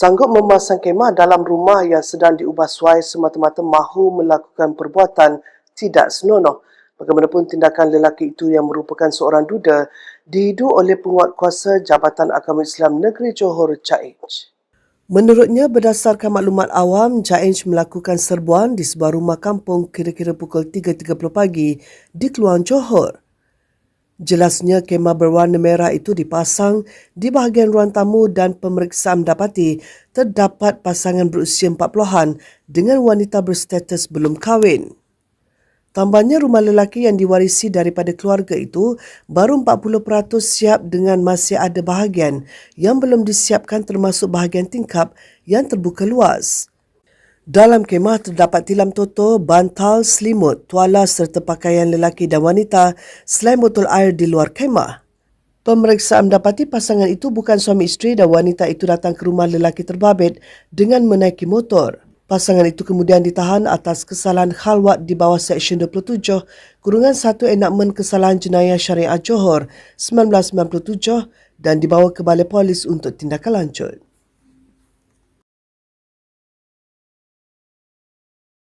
sanggup memasang kemah dalam rumah yang sedang diubah suai semata-mata mahu melakukan perbuatan tidak senonoh. Bagaimanapun tindakan lelaki itu yang merupakan seorang duda dihidu oleh penguat kuasa Jabatan Agama Islam Negeri Johor Caij. Menurutnya, berdasarkan maklumat awam, Jainj melakukan serbuan di sebuah rumah kampung kira-kira pukul 3.30 pagi di Keluang Johor. Jelasnya kemah berwarna merah itu dipasang di bahagian ruang tamu dan pemeriksaan mendapati terdapat pasangan berusia 40-an dengan wanita berstatus belum kahwin. Tambahnya rumah lelaki yang diwarisi daripada keluarga itu baru 40% siap dengan masih ada bahagian yang belum disiapkan termasuk bahagian tingkap yang terbuka luas. Dalam kemah terdapat tilam toto, bantal, selimut, tuala serta pakaian lelaki dan wanita selain botol air di luar kemah. Pemeriksaan mendapati pasangan itu bukan suami isteri dan wanita itu datang ke rumah lelaki terbabit dengan menaiki motor. Pasangan itu kemudian ditahan atas kesalahan khalwat di bawah Seksyen 27 Kurungan 1 Enakmen Kesalahan Jenayah Syariah Johor 1997 dan dibawa ke Balai Polis untuk tindakan lanjut.